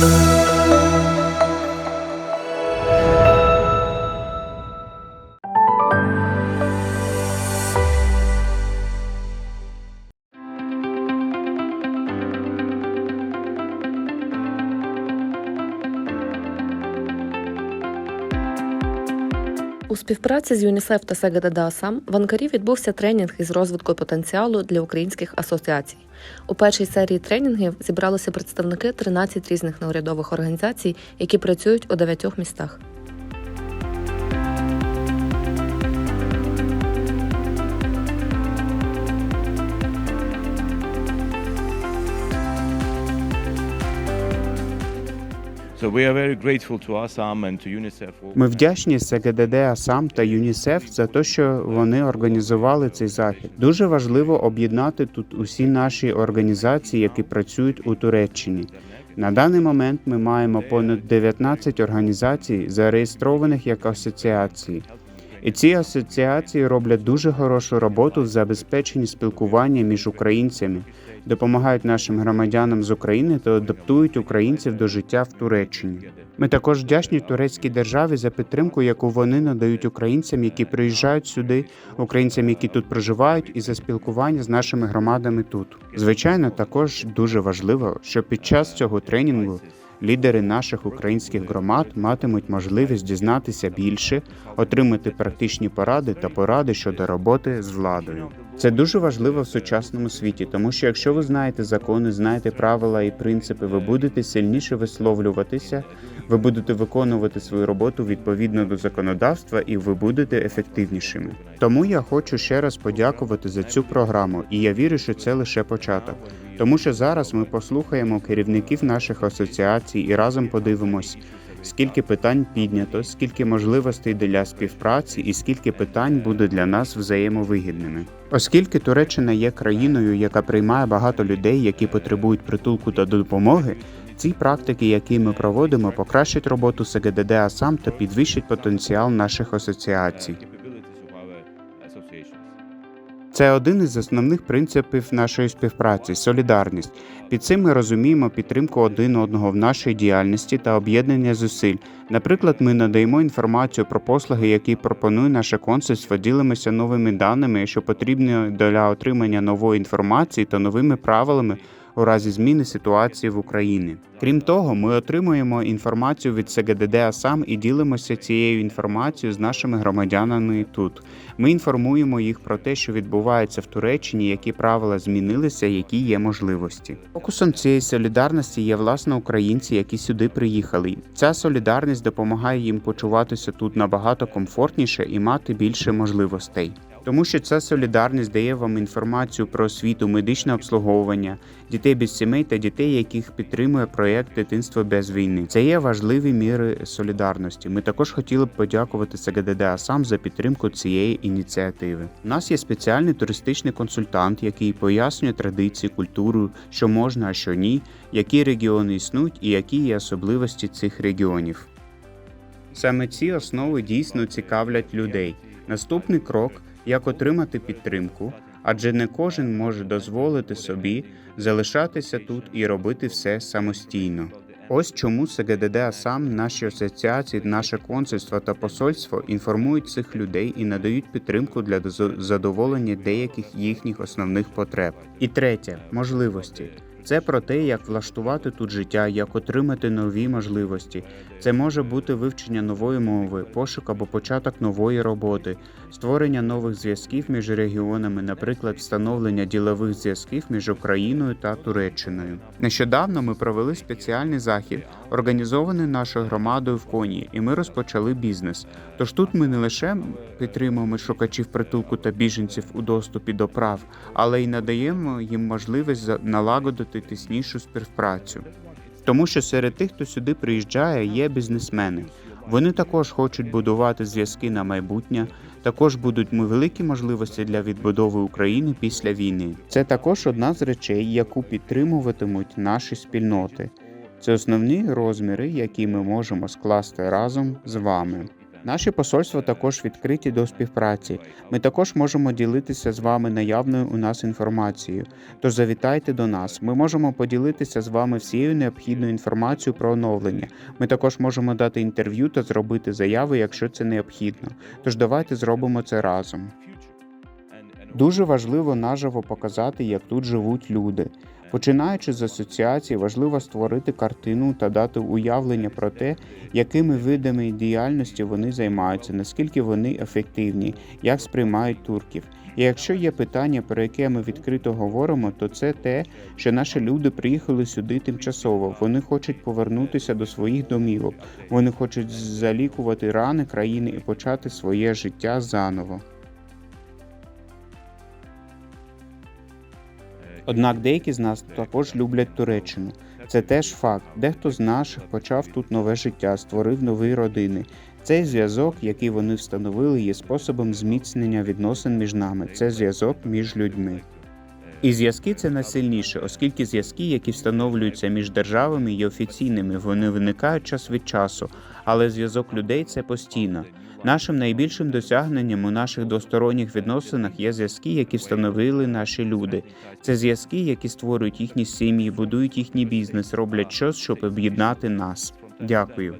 Thank you. У співпраці з ЮНІСЕФ та СЕГДД в Анкарі відбувся тренінг із розвитку потенціалу для українських асоціацій. У першій серії тренінгів зібралися представники 13 різних неурядових організацій, які працюють у дев'ятьох містах. Ми вдячні СГДД АСАМ та ЮНІСЕФ за те, що вони організували цей захід. Дуже важливо об'єднати тут усі наші організації, які працюють у Туреччині. На даний момент ми маємо понад 19 організацій, зареєстрованих як асоціації. І ці асоціації роблять дуже хорошу роботу в забезпеченні спілкування між українцями, допомагають нашим громадянам з України та адаптують українців до життя в Туреччині. Ми також вдячні турецькій державі за підтримку, яку вони надають українцям, які приїжджають сюди, українцям, які тут проживають, і за спілкування з нашими громадами тут. Звичайно, також дуже важливо, що під час цього тренінгу лідери наших українських громад матимуть можливість дізнатися більше, отримати практичні поради та поради щодо роботи з владою. Це дуже важливо в сучасному світі, тому що якщо ви знаєте закони, знаєте правила і принципи, ви будете сильніше висловлюватися, ви будете виконувати свою роботу відповідно до законодавства, і ви будете ефективнішими. Тому я хочу ще раз подякувати за цю програму, і я вірю, що це лише початок. Тому що зараз ми послухаємо керівників наших асоціацій і разом подивимось, скільки питань піднято, скільки можливостей для співпраці і скільки питань буде для нас взаємовигідними. Оскільки Туреччина є країною, яка приймає багато людей, які потребують притулку та допомоги, ці практики, які ми проводимо, покращать роботу СГДД АСАМ та підвищать потенціал наших асоціацій. Це один із основних принципів нашої співпраці солідарність. Під цим ми розуміємо підтримку один одного в нашій діяльності та об'єднання зусиль. Наприклад, ми надаємо інформацію про послуги, які пропонує наше консульство, ділимося новими даними, що потрібно для отримання нової інформації та новими правилами у разі зміни ситуації в Україні. Крім того, ми отримуємо інформацію від СГДД АСАМ і ділимося цією інформацією з нашими громадянами тут. Ми інформуємо їх про те, що відбувається в Туреччині, які правила змінилися, які є можливості. Фокусом цієї солідарності є власне українці, які сюди приїхали. Ця солідарність допомагає їм почуватися тут набагато комфортніше і мати більше можливостей. Тому що ця солідарність дає вам інформацію про освіту, медичне обслуговування, дітей без сімей та дітей, яких підтримує проєкт Дитинство без війни. Це є важливі міри солідарності. Ми також хотіли б подякувати СГДД АСАМ за підтримку цієї ініціативи. У нас є спеціальний туристичний консультант, який пояснює традиції, культуру, що можна, а що ні, які регіони існують і які є особливості цих регіонів. Саме ці основи дійсно цікавлять людей. Наступний крок як отримати підтримку, адже не кожен може дозволити собі залишатися тут і робити все самостійно. Ось чому СГДД АСАМ, наші асоціації, наше консульство та посольство інформують цих людей і надають підтримку для задоволення деяких їхніх основних потреб. І третє можливості. Це про те, як влаштувати тут життя, як отримати нові можливості. Це може бути вивчення нової мови, пошук або початок нової роботи, створення нових зв'язків між регіонами, наприклад, встановлення ділових зв'язків між Україною та Туреччиною. Нещодавно ми провели спеціальний захід, організований нашою громадою в Коні, і ми розпочали бізнес. Тож тут ми не лише підтримуємо шукачів притулку та біженців у доступі до прав, але й надаємо їм можливість за- налагодити тіснішу співпрацю. Тому що серед тих, хто сюди приїжджає, є бізнесмени. Вони також хочуть будувати зв'язки на майбутнє. Також будуть великі можливості для відбудови України після війни. Це також одна з речей, яку підтримуватимуть наші спільноти. Це основні розміри, які ми можемо скласти разом з вами. Наші посольства також відкриті до співпраці. Ми також можемо ділитися з вами наявною у нас інформацією. Тож завітайте до нас. Ми можемо поділитися з вами всією необхідною інформацією про оновлення. Ми також можемо дати інтерв'ю та зробити заяви, якщо це необхідно. Тож давайте зробимо це разом. Дуже важливо наживо показати, як тут живуть люди. Починаючи з асоціації, важливо створити картину та дати уявлення про те, якими видами діяльності вони займаються, наскільки вони ефективні, як сприймають турків. І якщо є питання, про яке ми відкрито говоримо, то це те, що наші люди приїхали сюди тимчасово. Вони хочуть повернутися до своїх домівок. Вони хочуть залікувати рани країни і почати своє життя заново. Однак деякі з нас також люблять Туреччину. Це теж факт. Дехто з наших почав тут нове життя, створив нові родини. Цей зв'язок, який вони встановили, є способом зміцнення відносин між нами. Це зв'язок між людьми. І зв'язки це найсильніше, оскільки зв'язки, які встановлюються між державами, є офіційними, вони виникають час від часу, але зв'язок людей це постійно. Нашим найбільшим досягненням у наших двосторонніх відносинах є зв'язки, які встановили наші люди. Це зв'язки, які створюють їхні сім'ї, будують їхній бізнес, роблять щось, щоб об'єднати нас. Дякую.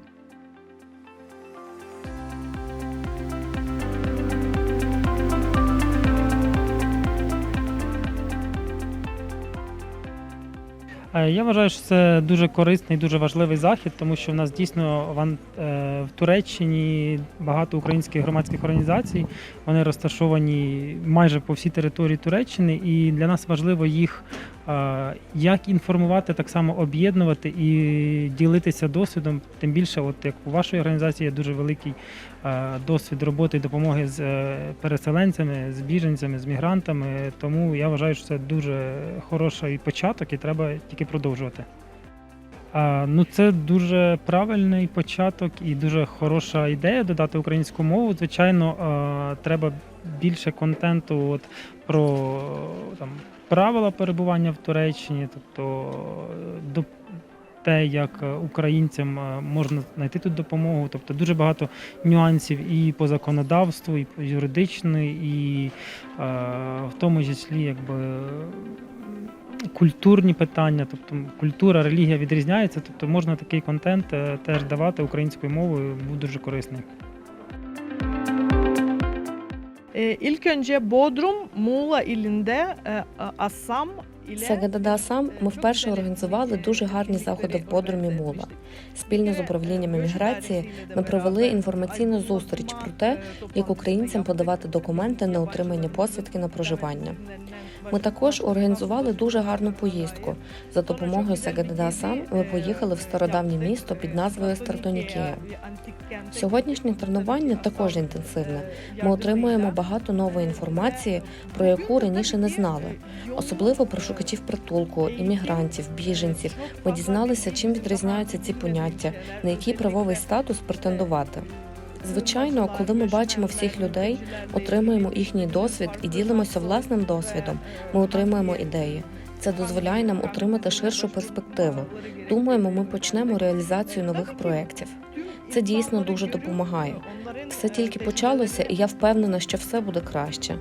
Я вважаю, що це дуже корисний, дуже важливий захід, тому що в нас дійсно е, в Туреччині багато українських громадських організацій. Вони розташовані майже по всій території Туреччини, і для нас важливо їх е, як інформувати, так само об'єднувати і ділитися досвідом. Тим більше, от як у вашої організації є дуже великий досвід роботи і допомоги з е, переселенцями, з біженцями, з мігрантами. Тому я вважаю, що це дуже хороший початок і треба тільки продовжувати. Ну, це дуже правильний початок і дуже хороша ідея додати українську мову. Звичайно, треба більше контенту от, про там, правила перебування в Туреччині, тобто е, до те, як е, українцям е, можна знайти тут допомогу. Тобто дуже багато нюансів і по законодавству, і по юридичної, і е, в тому числі якби. Культурні питання, тобто культура, релігія відрізняється, тобто можна такий контент теж давати українською мовою, був дуже корисний. E, ilk önce Bodrum, Muğla ilinde e, Assam ile Асам ми вперше організували дуже гарні заходи в Бодрумі Мула. Спільно з управлінням міграції ми провели інформаційну зустріч про те, як українцям подавати документи на отримання посвідки на проживання. Ми також організували дуже гарну поїздку. За допомогою Сегедадасам ми поїхали в стародавнє місто під назвою Стартонікея. Сьогоднішнє тренування також інтенсивне. Ми отримуємо багато нової інформації, про яку раніше не знали, особливо про шукачів притулку, іммігрантів, біженців. Ми дізналися, чим відрізняються ці поняття, на який правовий статус претендувати. Звичайно, коли ми бачимо всіх людей, отримуємо їхній досвід і ділимося власним досвідом, ми отримуємо ідеї. Це дозволяє нам отримати ширшу перспективу. Думаємо, ми почнемо реалізацію нових проєктів. Це дійсно дуже допомагає. Все тільки почалося, і я впевнена, що все буде краще.